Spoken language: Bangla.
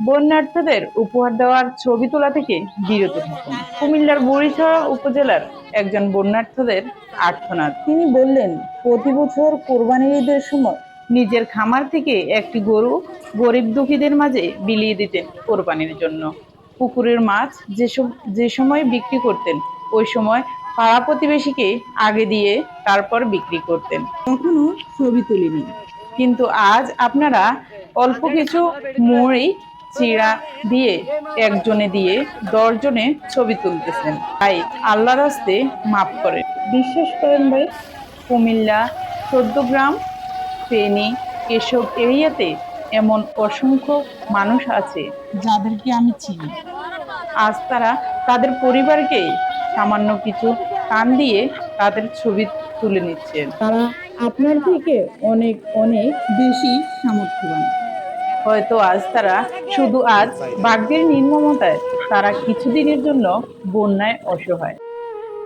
বন্যার্থদের উপহার দেওয়ার ছবি তোলা থেকে বিরত থাকুন। কুমিল্লার বুড়িছড়া উপজেলার একজন বন্যার্থদের আর্থনাদ। তিনি বললেন, প্রতি বছর কোরবানির ঈদের সময় নিজের খামার থেকে একটি গরু গরিব দুঃখীদের মাঝে বিলিয়ে দিতেন কোরবানির জন্য। পুকুরের মাছ যেসব যে সময় বিক্রি করতেন, ওই সময় পাড়া প্রতিবেশীকে আগে দিয়ে তারপর বিক্রি করতেন। কখনো ছবি তুলিনি। কিন্তু আজ আপনারা অল্প কিছু মুড়ি চিড়া দিয়ে একজনে দিয়ে দশজনে ছবি তুলতেছেন। তাই আল্লাহর হস্তে মাফ করে। বিশ্বাস করেন ভাই, কুমিল্লা চোদ্দগ্রাম ফেনী, এসব এরিয়াতে এমন অসংখ্য মানুষ আছে যাদেরকে আমি চিনি। আজ তারা তাদের পরিবারকে সামান্য কিছু কান দিয়ে তাদের ছবি তুলে নিচ্ছেন। তারা আপনার থেকে অনেক অনেক বেশি সামর্থ্যবান। হয়তো আজ তারা শুধু আজ ভাগ্যের নির্মমতায় তারা কিছুদিনের জন্য বন্যায় অসহায়।